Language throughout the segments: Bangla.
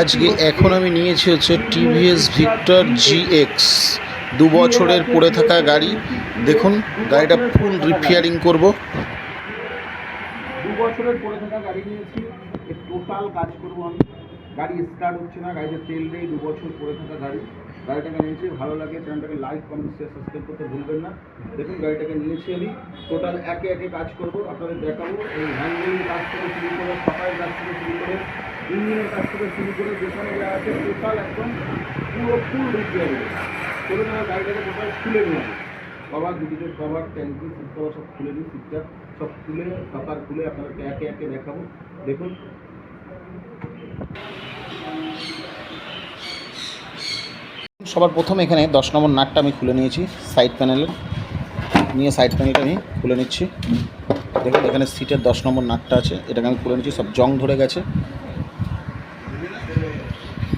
আজকে এখন আমি নিয়েছি হচ্ছে টিভিএস ভিক্টর জিএক্স। দু বছরের পড়ে থাকা গাড়ি। দেখুন গাড়িটা ফুল রিপেয়ারিং করব। দু বছরের পরে থাকা গাড়ি নিয়েছি। টোটাল কাজ করব আমি। গাড়ি স্টার্ট হচ্ছে না গাড়িতে তেল নেই দু বছর পরে থাকা গাড়ি। গাড়িটাকে নিয়েছি ভালো লাগে চ্যানেলটাকে লাইক কমেন্ট শেয়ার সাবস্ক্রাইব করতে ভুলবেন না। দেখুন গাড়িটাকে নিয়েছি আমি। টোটাল একে একে কাজ করব আপনাদের দেখাবো। এই হ্যান্ডেলের কাজ থেকে শুরু করে সকালের কাজ থেকে শুরু করে ইঞ্জিনের কাজ থেকে শুরু করে যেখানে যা আছে টোটাল একদম পুরো ফুল রিপেয়ারিং চলুন আমার গাড়িটাকে টোটাল খুলে নেওয়া কভার, দুদিকের কভার, ট্যাঙ্কি সিট সব খুলে দিই সিটটা সব খুলে কাপার খুলে আপনাদেরকে একে একে দেখাবো। দেখুন। সবার প্রথম এখানে দশ নম্বর নাটটা আমি খুলে নিয়েছি সাইড প্যানেলের নিয়ে সাইড প্যানেলটা আমি খুলে নিচ্ছি। দেখুন, এখানে সিটের দশ নম্বর নাটটা আছে। এটাকে আমি খুলে নিচ্ছি, সব জং ধরে গেছে।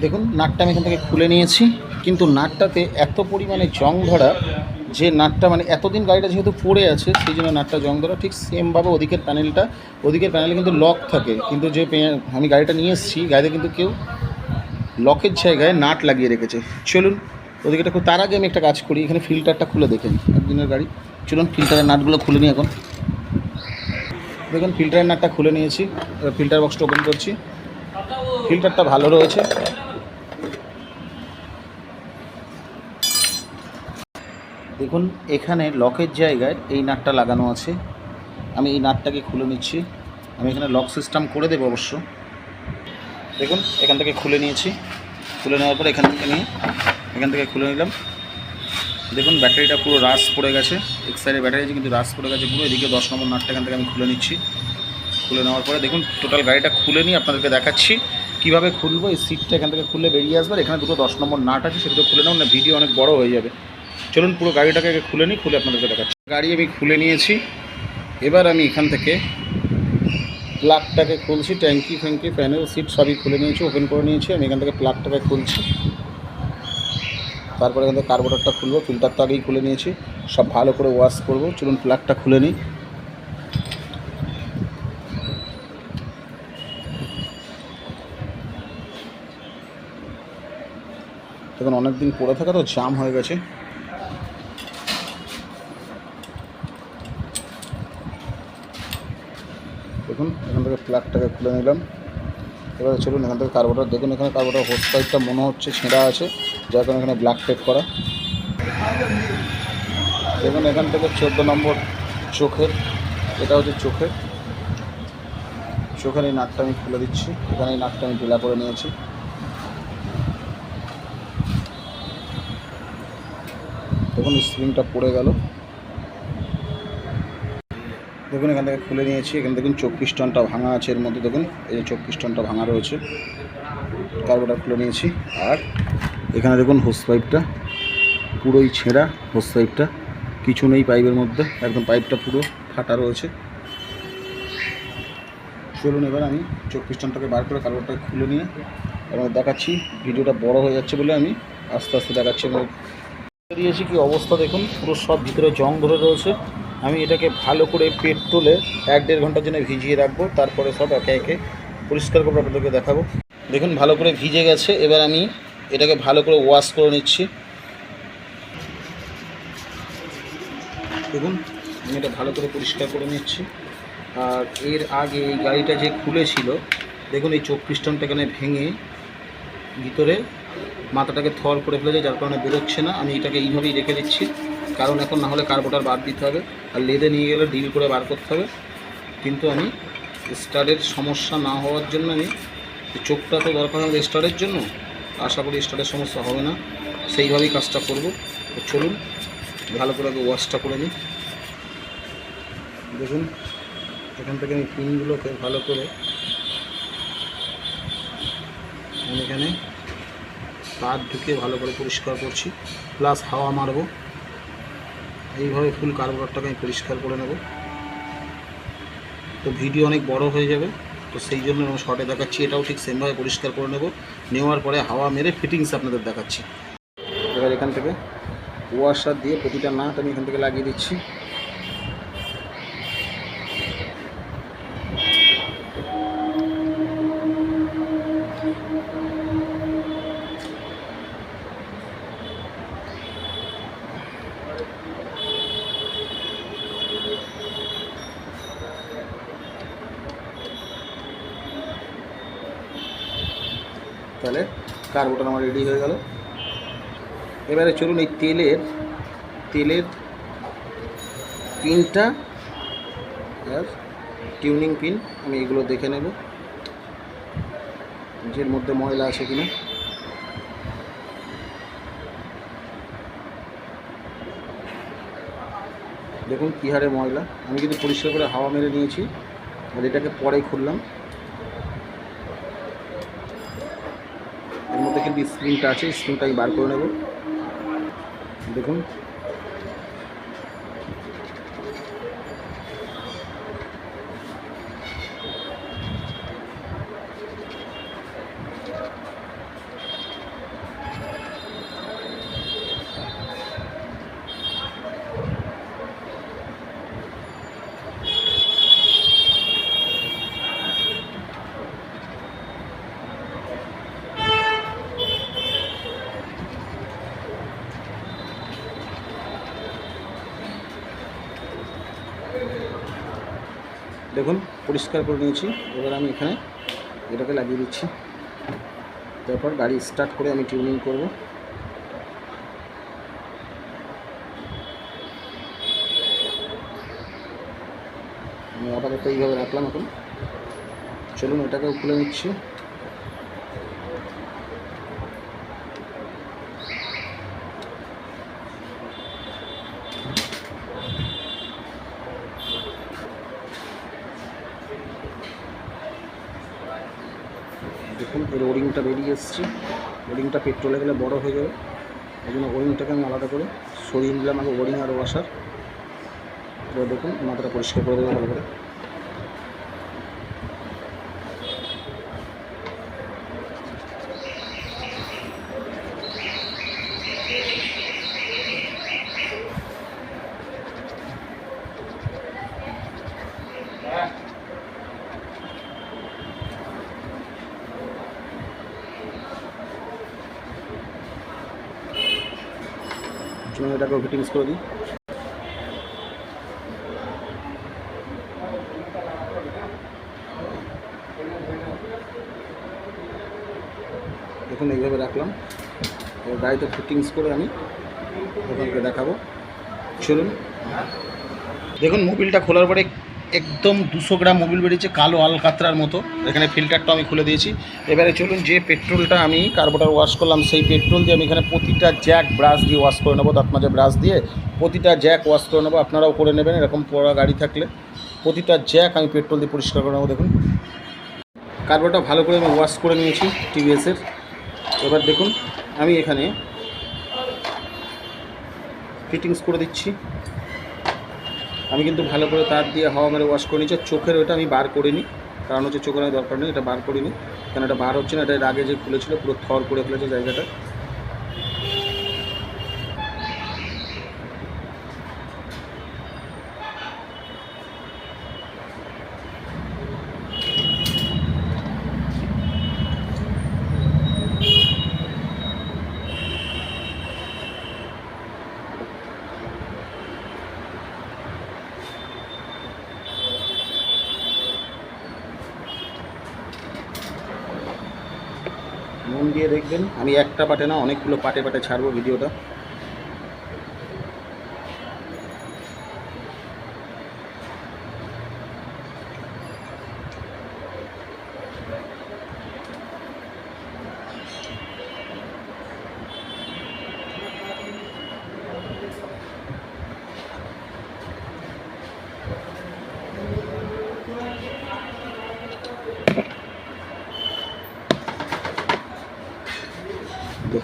দেখুন, নাটটা আমি এখান থেকে খুলে নিয়েছি। কিন্তু নাটটাতে এত পরিমাণে জং ধরা যে নাটটা মানে এতদিন গাড়িটা যেহেতু পড়ে আছে, সেই জন্য নাটটা জং ধরা ঠিক সেমভাবে ওদিকের প্যানেলটা ওদিকের প্যানেলে কিন্তু লক থাকে। কিন্তু যে আমি গাড়িটা নিয়ে এসেছি, গাড়িতে কিন্তু কেউ লকের জায়গায় নাট লাগিয়ে রেখেছে। চলুন ওদিকে একটা তার আগে আমি একটা কাজ করি, এখানে ফিল্টারটা খুলে দেখেন একদিনের গাড়ি। চলুন ফিল্টারের নাটগুলো খুলে নিই এখন। দেখুন ফিল্টারের নাটটা খুলে নিয়েছি। ফিল্টার বক্সটা ওপেন করছি। ফিল্টারটা ভালো রয়েছে। দেখুন, এখানে লকের জায়গায় এই নাটটা লাগানো আছে। আমি এই নাটটাকে খুলে নিচ্ছি। আমি এখানে লক সিস্টেম করে দেবো অবশ্য। দেখুন, এখান থেকে খুলে নিয়েছি। খুলে নেওয়ার পর এখান থেকে নিয়ে, এখান থেকে খুলে নিলাম। দেখুন, ব্যাটারিটা পুরো রাস পড়ে গেছে। এক সাইডে ব্যাটারি কিন্তু রাস পড়ে গেছে পুরো। এদিকে দশ নম্বর নাটটা এখান থেকে আমি খুলে নিচ্ছি। খুলে নেওয়ার পরে দেখুন টোটাল গাড়িটা খুলে নিয়ে আপনাদেরকে দেখাচ্ছি। কীভাবে খুলবো? এই সিটটা এখান থেকে খুলে বেরিয়ে আসবে। এখানে দুটো দশ নম্বর নাট আছে, সেগুলো খুলে নেব না ভিডিও অনেক বড় হয়ে যাবে। চলুন পুরো গাড়িটাকে আগে খুলে নিই, খুলে আপনাদেরকে দেখাচ্ছি। গাড়ি আমি খুলে নিয়েছি। এবার আমি এখান থেকে প্লাগটাকে খুলছি, ট্যাঙ্কি ফ্যাঙ্কি, প্যানেল, সিট সবই খুলে নিয়েছি, ওপেন করে নিয়েছি, আমি এখান থেকে প্লাগটাকে খুলছি। তারপরে এখান থেকে কার্বোরেটরটা খুলবো, ফিল্টারটা আগেই খুলে নিয়েছি, সব ভালো করে ওয়াশ করব। চলুন প্লাগটা খুলে নিই। দেখুন অনেক দিন পড়ে থাকা তো জাম হয়ে গেছে দেখুন এখান থেকে খুলে নিলাম। এবার চলুন এখান থেকে কার্বোটার দেখুন এখানে কার্বোটার হোস পাইপটা মনে হচ্ছে ছেঁড়া আছে, যার কারণে এখানে ব্ল্যাক টেপ করা। দেখুন এখান থেকে চোদ্দ নম্বর চোখের, এটা হচ্ছে চোখের। চোখের এই নাটটা আমি খুলে দিচ্ছি, এখানে এই নাটটা আমি ঢিলা করে নিয়েছি। দেখুন স্প্রিংটা পড়ে গেল। দেখুন, এখান থেকে খুলে নিয়েছি। এখানে দেখুন চোখ পিস্টনটা ভাঙা আছে এর মধ্যে, দেখুন। এই যে চোখ পিস্টনটা ভাঙা রয়েছে। কার্বোটা খুলে নিয়েছি। আর এখানে দেখুন, হোস পাইপটা। পুরোই ছেঁড়া হোস পাইপটা। কিছু নেই পাইপের মধ্যে। একদম পাইপটা পুরো ফাটা রয়েছে। চলুন এবার আমি চোখ পিস্টনটাকে বার করে কার্বোটাকে খুলে নিয়ে এবং দেখাচ্ছি। ভিডিওটা বড় হয়ে যাচ্ছে বলে আমি আস্তে আস্তে দেখাচ্ছি। দিয়েছি কি অবস্থা দেখুন, পুরো সব ভিতরে জং ধরে রয়েছে। আমি এটাকে ভালো করে পেট্রোলে এক দেড় ঘণ্টার জন্য ভিজিয়ে রাখব, তারপরে সব একে একে পরিষ্কার করে আপনাদেরকে দেখাবো। দেখুন, ভালো করে ভিজে গেছে, এবার আমি এটাকে ভালো করে ওয়াশ করে নিচ্ছি। দেখুন, আমি এটা ভালো করে পরিষ্কার করে নিচ্ছি। আর এর আগে এই গাড়িটা যে খুলেছিল, দেখুন, এই চোখ পিস্টনটা এখানে ভেঙে ভিতরে মাথাটাকে থর করে ফেলেছে, যার কারণে বেরোচ্ছে না। আমি এটাকে এইভাবেই রেখে দিচ্ছি। কারণ এখন না হলে কার্বোটার বার দিতে হবে, আর লেদে নিয়ে গেলে ডিল করে বার করতে হবে। কিন্তু আমি স্টারের সমস্যা না হওয়ার জন্য আমি চোখটা তো দরকার হবে স্টারের জন্য, আশা করি স্টারের সমস্যা হবে না। সেইভাবেই কাজটা করব। তো চলুন, ভালো করে আগে ওয়াশটা করে নিই। দেখুন, এখান থেকে আমি পিনগুলোকে ভালো করে আমি এখানে তার ঢুকিয়ে ভালো করে পরিষ্কার করছি। প্লাস হাওয়া মারবো। এইভাবে ফুল কার্বোরেটরটাকে আমি পরিষ্কার করে নেব। তো ভিডিও অনেক বড় হয়ে যাবে, তো সেই জন্য আমি শর্টে দেখাচ্ছি, এটাও ঠিক সেমভাবে পরিষ্কার করে নেব। নেওয়ার পরে হাওয়া মেরে ফিটিংস আপনাদের দেখাচ্ছি। এবার এখান থেকে ওয়াশার দিয়ে প্রতিটা নাট আমি এখান থেকে লাগিয়ে দিচ্ছি। তাহলে কার্বোটা আমার রেডি হয়ে গেল। এবারে চলুন এই তেলের তেলের পিনটা আর টিউনিং পিন আমি এগুলো দেখে নেব। যের মধ্যে ময়লা আছে কিনা। দেখুন কী হারে ময়লা। আমি কিন্তু পরিষ্কার করে হাওয়া মেরে নিয়েছি, আর এটাকে পরে খুললাম। এর স্প্রিংটা আছে স্ক্রিনটা আমি বার করে নেব। দেখুন দেখুন পরিষ্কার করে নিয়েছি। এবার আমি এখানে এটাকে লাগিয়ে দিচ্ছি। তারপর গাড়ি স্টার্ট করে আমি টিউনিং করব। আমি আপাতত এইভাবে রাখলাম এখন। চলুন এটাকেও খুলে নিচ্ছি। এর ওরিংটা বেরিয়ে এসছে। ওরিংটা পেট্রোলে গেলে বড় হয়ে যাবে। ওই জন্য ওরিংটাকে আমি আলাদা করে সরিয়ে নিলাম আগে ওরিং আর ওয়াশার এবার দেখুন, মাথাটা পরিষ্কার করে দেবো ভালো করে। চলুন এটাকেও ফিটিংস করে দিই। দেখুন, এইভাবে রাখলাম। গাড়িতে ফিটিংস করে আমি দোকানকে দেখাবো। চলুন। দেখুন, মোবিলটা খোলার পরে একদম দুশো গ্রাম মোবিল বেরিয়েছে কালো আলকাতরার মতো। এখানে ফিল্টারটা আমি খুলে দিয়েছি। এবারে চলুন যে পেট্রোলটা আমি কার্বোটার ওয়াশ করলাম, সেই পেট্রোল দিয়ে আমি এখানে প্রতিটা জ্যাক ব্রাশ দিয়ে ওয়াশ করে নেব দাঁত মাঝে ব্রাশ দিয়ে প্রতিটা জ্যাক ওয়াশ করে নেব। আপনারাও করে নেবেন, এরকম পড়া গাড়ি থাকলে। প্রতিটা জ্যাক আমি পেট্রোল দিয়ে পরিষ্কার করে নেব, দেখুন। কার্বোটা ভালো করে আমি ওয়াশ করে নিয়েছি টিভিএসের এবার দেখুন, আমি এখানে ফিটিংস করে দিচ্ছি। আমি কিন্তু ভালো করে তার দিয়ে হাওয়া মেরে ওয়াশ করে নিচ্ছি চোখের ওটা আমি বার করিনি। কারণ হচ্ছে চোখের দরকার নেই, এটা বার করিনি। কারণ এটা বার হচ্ছে না, এটা আগে যে খুলেছিল, পুরো থর করে ফেলেছে জায়গাটা। মন দিয়ে দেখবেন। আমি একটা পাটে না অনেকগুলো পাটে পাটে ছাড়বো ভিডিওটা।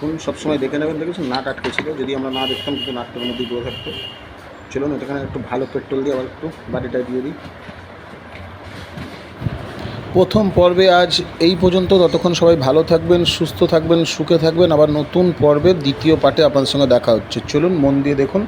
দেখুন সবসময় দেখে নেবেন, দেখেছেন? নাট আটকে ছিল। যদি আমরা না দেখতাম, কিন্তু নাটটার মধ্যে পড়ে থাকতো। চলুন এখানে একটু ভালো পেট্রোল দিয়ে আবার একটু বাড়িটা দিয়ে দিই। প্রথম পর্বে আজ এই পর্যন্ত। ততক্ষণ সবাই ভালো থাকবেন, সুস্থ থাকবেন, সুখে থাকবেন। আবার নতুন পর্বের দ্বিতীয় পার্টে আপনাদের সঙ্গে দেখা হচ্ছে। চলুন, মন দিয়ে দেখুন।